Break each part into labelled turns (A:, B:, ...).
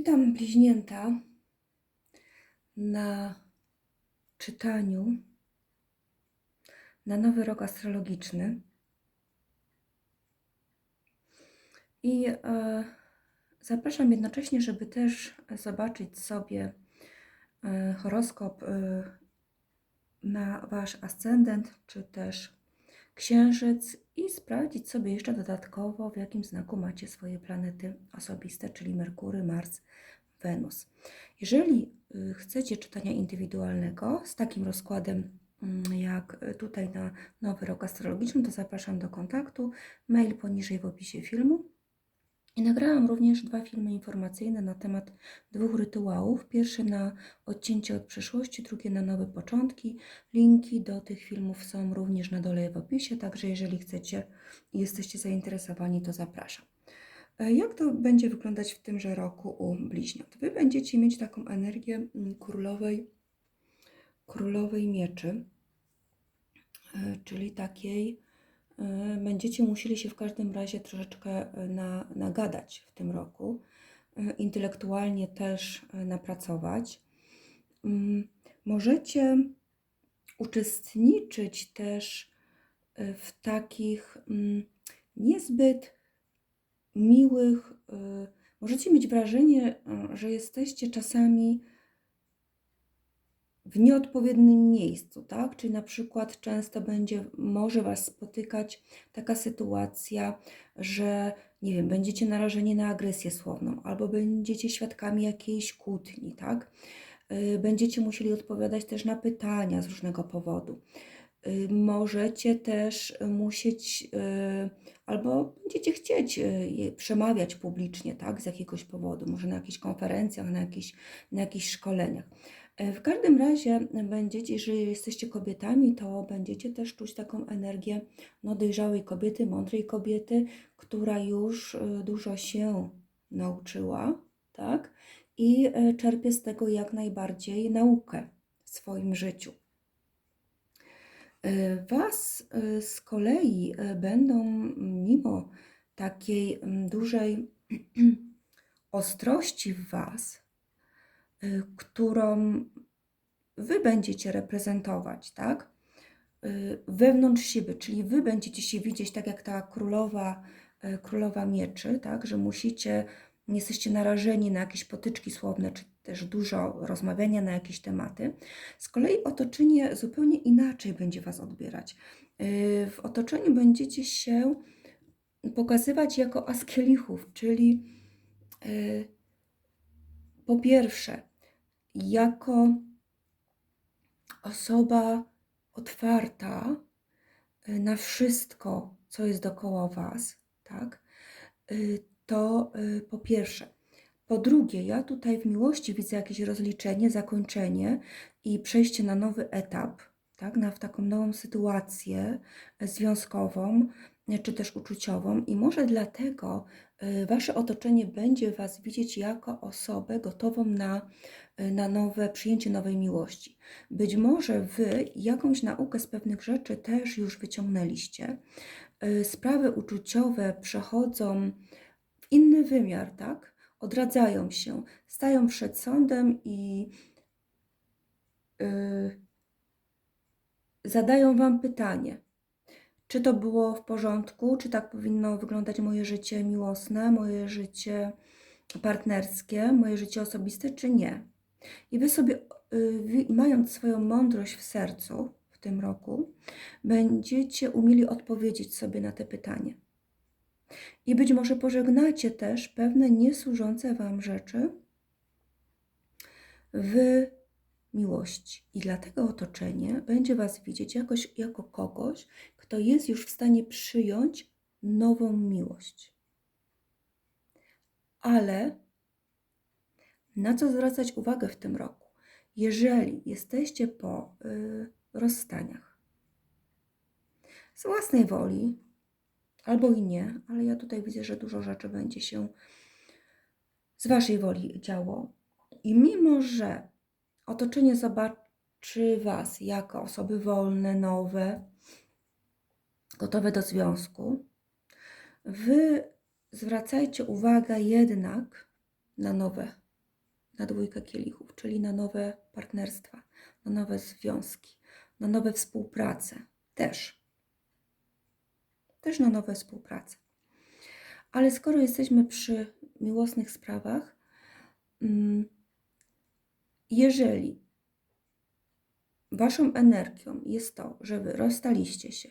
A: Witam bliźnięta na czytaniu na nowy rok astrologiczny. I e, zapraszam jednocześnie, żeby też zobaczyć sobie e, horoskop e, na Wasz ascendent, czy też księżyc i sprawdzić sobie jeszcze dodatkowo, w jakim znaku macie swoje planety osobiste, czyli Merkury, Mars, Wenus. Jeżeli y, chcecie czytania indywidualnego z takim rozkładem mm, jak tutaj na nowy rok astrologiczny, to zapraszam do kontaktu. Mail poniżej w opisie filmu. I nagrałam również dwa filmy informacyjne na temat dwóch rytuałów. Pierwszy na odcięcie od przeszłości, drugie na nowe początki. Linki do tych filmów są również na dole w opisie, także jeżeli chcecie i jesteście zainteresowani, to zapraszam. E, Jak to będzie wyglądać w tymże roku u bliźniąt? Wy będziecie mieć taką energię mm, królowej, królowej mieczy, e, czyli takiej, będziecie musieli się w każdym razie troszeczkę e, na, nagadać w tym roku, e, intelektualnie też e, napracować. Mm, Możecie uczestniczyć też e, w takich mm, niezbyt miłych, e, możecie mieć wrażenie, e, że jesteście czasami w nieodpowiednim miejscu, tak? Czyli na przykład często będzie, może Was spotykać taka sytuacja, że nie wiem, będziecie narażeni na agresję słowną, albo będziecie świadkami jakiejś kłótni, tak? Y, Będziecie musieli odpowiadać też na pytania z różnego powodu. Y, Możecie też musieć, y, albo będziecie chcieć przemawiać publicznie, tak, z jakiegoś powodu, może na jakichś konferencjach, na jakichś, na jakichś szkoleniach. E, W każdym razie będziecie, jeżeli jesteście kobietami, to będziecie też czuć taką energię no, dojrzałej kobiety, mądrej kobiety, która już y, dużo się nauczyła, tak? I e, czerpie z tego jak najbardziej naukę w swoim życiu. E, Was e, z kolei e, będą, mimo takiej dużej ostrości w Was, e, którą Wy będziecie reprezentować, tak? E, Wewnątrz siebie, czyli Wy będziecie się widzieć tak jak ta królowa, e, królowa mieczy, tak? Że musicie, jesteście narażeni na jakieś potyczki słowne, czy też dużo rozmawiania na jakieś tematy. Z kolei otoczenie zupełnie inaczej będzie Was odbierać. W otoczeniu będziecie się pokazywać jako askielichów, czyli po pierwsze, jako osoba otwarta yy, na wszystko, co jest dookoła Was, tak? Yy, To yy, po pierwsze. Po drugie, ja tutaj w miłości widzę jakieś rozliczenie, zakończenie i przejście na nowy etap, tak, na w taką nową sytuację związkową czy też uczuciową i może dlatego e, wasze otoczenie będzie was widzieć jako osobę gotową na, e, na nowe przyjęcie nowej miłości. Być może wy jakąś naukę z pewnych rzeczy też już wyciągnęliście. E, Sprawy uczuciowe przechodzą w inny wymiar, tak? Odradzają się, stają przed sądem i yy, zadają Wam pytanie, czy to było w porządku, czy tak powinno wyglądać moje życie miłosne, moje życie partnerskie, moje życie osobiste, czy nie. I Wy sobie, wi- mając swoją mądrość w sercu w tym roku, będziecie umieli odpowiedzieć sobie na te pytanie. I być może pożegnacie też pewne niesłużące Wam rzeczy w miłości. I dlatego otoczenie będzie Was widzieć jakoś, jako kogoś, kto jest już w stanie przyjąć nową miłość. Ale na co zwracać uwagę w tym roku? Jeżeli jesteście po y, rozstaniach z własnej woli, albo i nie, ale ja tutaj widzę, że dużo rzeczy będzie się z Waszej woli działo. I mimo, że otoczenie zobaczy Was jako osoby wolne, nowe, gotowe do związku, Wy zwracajcie uwagę jednak na nowe na dwójkę kielichów, czyli na nowe partnerstwa, na nowe związki, na nowe współprace też. Też na nowe współprace. Ale skoro jesteśmy przy miłosnych sprawach, mm, jeżeli waszą energią jest to, że wy rozstaliście się,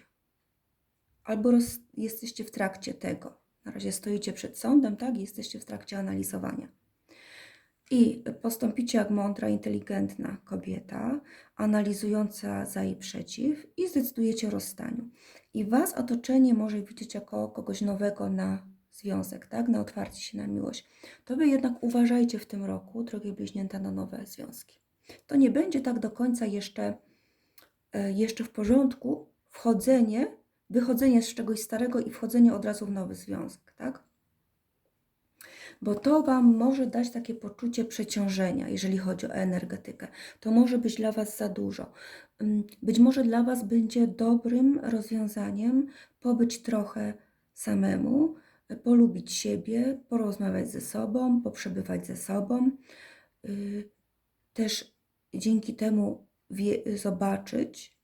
A: albo roz, jesteście w trakcie tego, na razie stoicie przed sądem, tak, i jesteście w trakcie analizowania. I postąpicie jak mądra, inteligentna kobieta, analizująca za i przeciw, i zdecydujecie o rozstaniu. I was otoczenie może widzieć jako kogoś nowego na związek, tak? Na otwarcie się na miłość. To wy jednak uważajcie w tym roku, drogie bliźnięta, na nowe związki. To nie będzie tak do końca jeszcze, e, jeszcze w porządku wchodzenie, wychodzenie z czegoś starego i wchodzenie od razu w nowy związek, tak? Bo to Wam może dać takie poczucie przeciążenia, jeżeli chodzi o energetykę. To może być dla Was za dużo. Ym, Być może dla Was będzie dobrym rozwiązaniem pobyć trochę samemu, polubić siebie, porozmawiać ze sobą, poprzebywać ze sobą. Yy, Też dzięki temu wie, zobaczyć,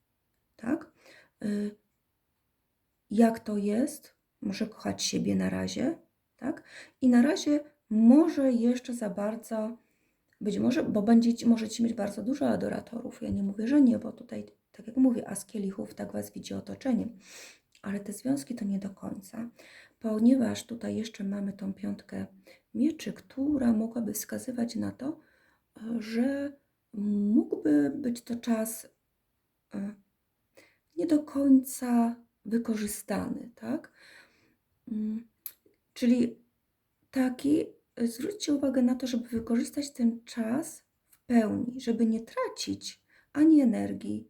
A: tak? Yy, jak to jest, może kochać siebie na razie, tak? I na razie może jeszcze za bardzo, być może, bo będziecie, możecie mieć bardzo dużo adoratorów. Ja nie mówię, że nie, bo tutaj, tak jak mówię, as kielichów tak was widzi otoczeniem. Ale te związki to nie do końca, ponieważ tutaj jeszcze mamy tą piątkę mieczy, która mogłaby wskazywać na to, że mógłby być to czas e, nie do końca wykorzystany, tak? Mm, Czyli taki, y, zwróćcie uwagę na to, żeby wykorzystać ten czas w pełni, żeby nie tracić ani energii,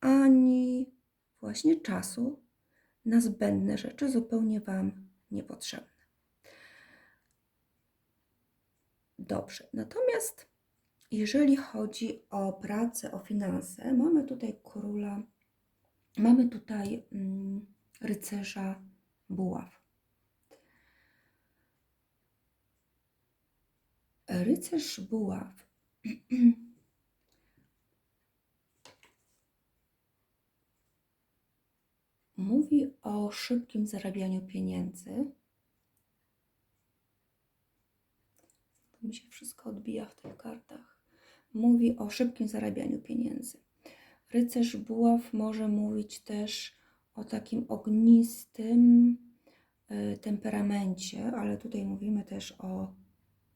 A: ani właśnie czasu na zbędne rzeczy, zupełnie Wam niepotrzebne. Dobrze, natomiast jeżeli chodzi o pracę, o finanse, mamy tutaj króla, mamy tutaj mm, rycerza buław. Rycerz buław mówi o szybkim zarabianiu pieniędzy. To mi się wszystko odbija w tych kartach. Mówi o szybkim zarabianiu pieniędzy. Rycerz buław może mówić też o takim ognistym y, temperamencie, ale tutaj mówimy też o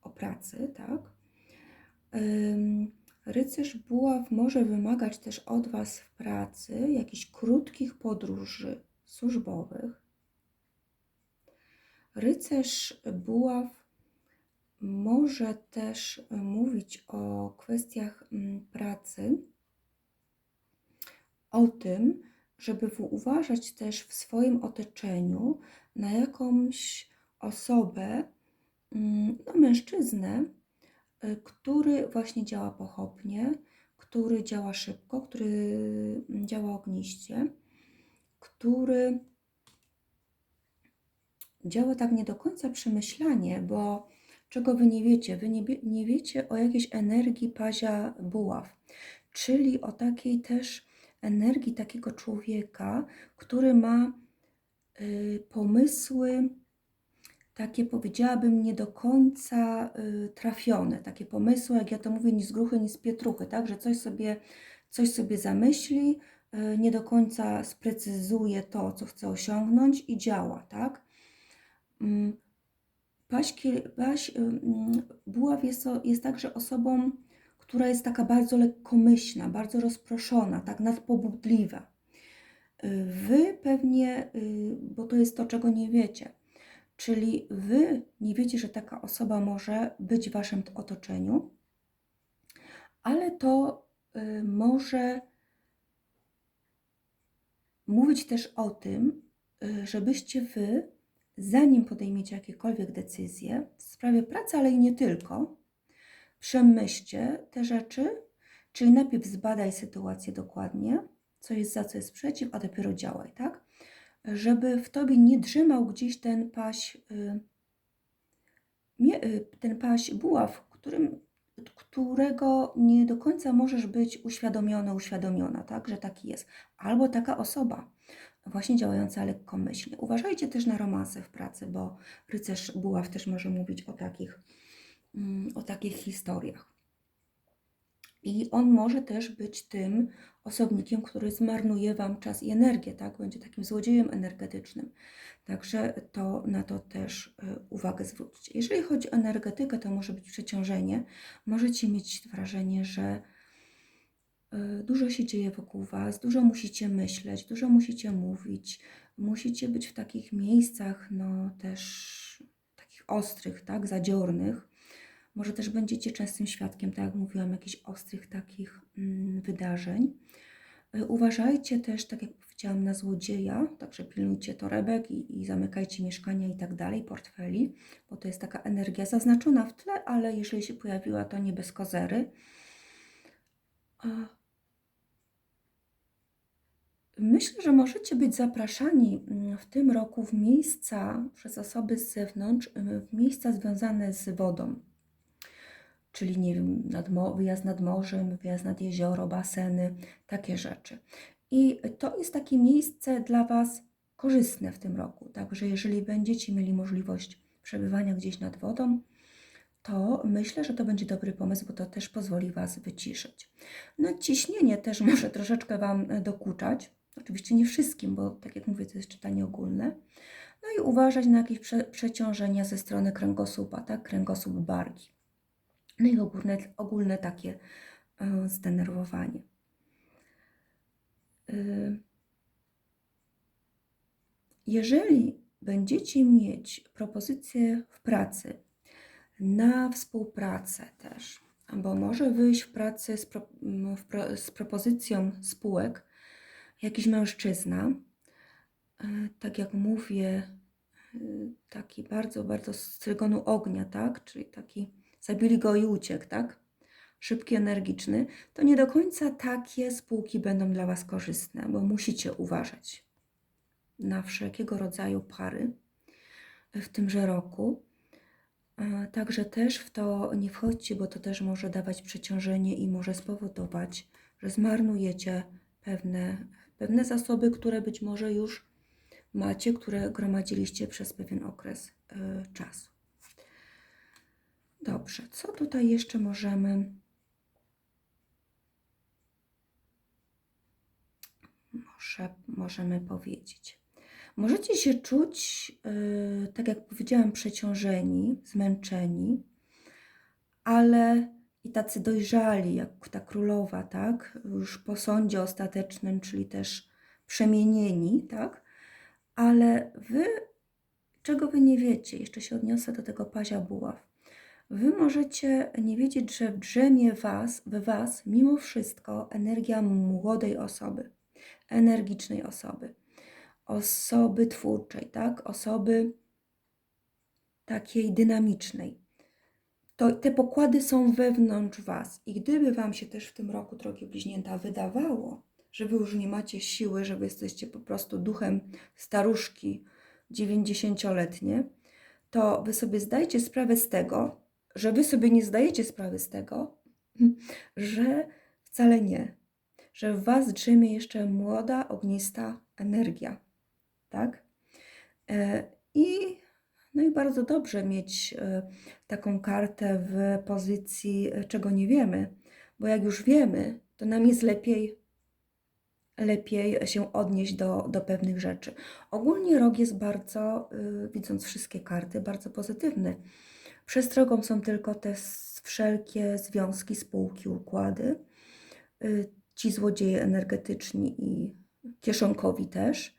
A: o pracy, tak? Rycerz buław może wymagać też od Was w pracy jakichś krótkich podróży służbowych. Rycerz buław może też mówić o kwestiach pracy, o tym, żeby uważać też w swoim otoczeniu na jakąś osobę, Mm, no, mężczyznę, y, który właśnie działa pochopnie, który działa szybko, który mm, działa ogniście, który działa tak nie do końca przemyślanie, bo czego wy nie wiecie? Wy nie, nie wiecie o jakiejś energii pazia buław, czyli o takiej też energii takiego człowieka, który ma y, pomysły, takie powiedziałabym nie do końca y, trafione, takie pomysły, jak ja to mówię, ni z gruchy, ni z pietruchy, tak, że coś sobie, coś sobie zamyśli, nie do końca sprecyzuje to, co chce osiągnąć i działa, tak. Mm, Paś, Paś y, mm, Buław jest, jest także osobą, która jest taka bardzo lekkomyślna, bardzo rozproszona, tak nadpobudliwa. Wy pewnie, bo to jest to, czego nie wiecie, Czyli wy nie wiecie, że taka osoba może być w waszym otoczeniu, ale to y, może mówić też o tym, y, żebyście wy, zanim podejmiecie jakiekolwiek decyzje w sprawie pracy, ale i nie tylko, przemyślcie te rzeczy, czyli najpierw zbadaj sytuację dokładnie, co jest za, co jest przeciw, a dopiero działaj, tak? żeby w tobie nie drzymał gdzieś ten paś, y, y, ten paś buław, którym którego nie do końca możesz być uświadomiony, uświadomiona, tak, że taki jest. Albo taka osoba, właśnie działająca lekkomyślnie. Uważajcie też na romanse w pracy, bo rycerz buław też może mówić o takich, mm, o takich historiach. I on może też być tym osobnikiem, który zmarnuje Wam czas i energię, tak? Będzie takim złodziejem energetycznym. Także to na to też y, uwagę zwróćcie. Jeżeli chodzi o energetykę, to może być przeciążenie. Możecie mieć wrażenie, że y, dużo się dzieje wokół Was, dużo musicie myśleć, dużo musicie mówić, musicie być w takich miejscach, no też takich ostrych, tak, zadziornych. Może też będziecie częstym świadkiem, tak jak mówiłam, jakichś ostrych takich mm, wydarzeń. Y, Uważajcie też, tak jak powiedziałam, na złodzieja, także pilnujcie torebek i, i zamykajcie mieszkania i tak dalej, portfeli, bo to jest taka energia zaznaczona w tle, ale jeżeli się pojawiła, to nie bez kozery. Myślę, że możecie być zapraszani mm, w tym roku w miejsca przez osoby z zewnątrz, y, w miejsca związane z wodą. Czyli nie wiem, nad wyjazd nad morzem, wyjazd nad jezioro, baseny, takie rzeczy. I to jest takie miejsce dla Was korzystne w tym roku. Także jeżeli będziecie mieli możliwość przebywania gdzieś nad wodą, to myślę, że to będzie dobry pomysł, bo to też pozwoli Was wyciszyć. No ciśnienie też może troszeczkę Wam e, dokuczać. Oczywiście nie wszystkim, bo tak jak mówię, to jest czytanie ogólne. No i uważać na jakieś prze przeciążenia ze strony kręgosłupa, tak? Kręgosłup barki. No i ogólne, ogólne takie y, zdenerwowanie. Y, jeżeli będziecie mieć propozycje w pracy na współpracę też, bo może wyjść w pracy z, pro, w pro, z propozycją spółek jakiś mężczyzna, y, tak jak mówię, taki bardzo, bardzo z trygonu ognia, tak? Czyli taki zabili go i uciekł, tak? Szybki, energiczny, to nie do końca takie spółki będą dla Was korzystne, bo musicie uważać na wszelkiego rodzaju pary w tymże roku. Także też w to nie wchodźcie, bo to też może dawać przeciążenie i może spowodować, że zmarnujecie pewne, pewne zasoby, które być może już macie, które gromadziliście przez pewien okres y, czasu. Dobrze, co tutaj jeszcze możemy? Może, możemy powiedzieć. Możecie się czuć, yy, tak jak powiedziałam, przeciążeni, zmęczeni, ale i tacy dojrzali, jak ta królowa, tak? Już po sądzie ostatecznym, czyli też przemienieni, tak? Ale wy, czego wy nie wiecie, jeszcze się odniosę do tego pazia buław Wy możecie nie wiedzieć, że drzemie was, w Was mimo wszystko energia młodej osoby, energicznej osoby, osoby twórczej, tak? Osoby takiej dynamicznej. To te pokłady są wewnątrz Was. I gdyby Wam się też w tym roku, drogie bliźnięta, wydawało, że Wy już nie macie siły, że Wy jesteście po prostu duchem staruszki 90-letnie, to Wy sobie zdajcie sprawę z tego, że wy sobie nie zdajecie sprawy z tego, że wcale nie, że w was drzemie jeszcze młoda, ognista energia, tak? E, I no i bardzo dobrze mieć e, taką kartę w pozycji, e, czego nie wiemy, bo jak już wiemy, to nam jest lepiej, lepiej się odnieść do, do pewnych rzeczy. Ogólnie rok jest bardzo, widząc wszystkie karty, bardzo pozytywny. Przestrogą są tylko te wszelkie związki, spółki, układy, y, ci złodzieje energetyczni i kieszonkowi też.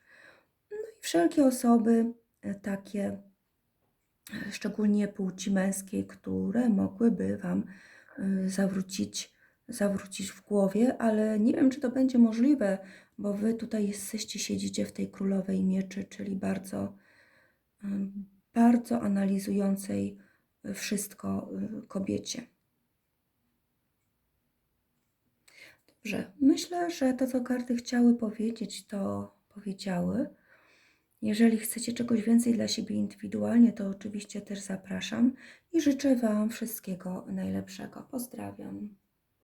A: No i wszelkie osoby y, takie, y, szczególnie płci męskiej, które mogłyby Wam zawrócić, zawrócić w głowie, ale nie wiem, czy to będzie możliwe, bo Wy tutaj jesteście, siedzicie w tej królowej mieczy, czyli bardzo, bardzo analizującej wszystko y, kobiecie. Dobrze, myślę, że to, co karty chciały powiedzieć, to powiedziały. Jeżeli chcecie czegoś więcej dla siebie indywidualnie, to oczywiście też zapraszam i życzę Wam wszystkiego najlepszego. Pozdrawiam.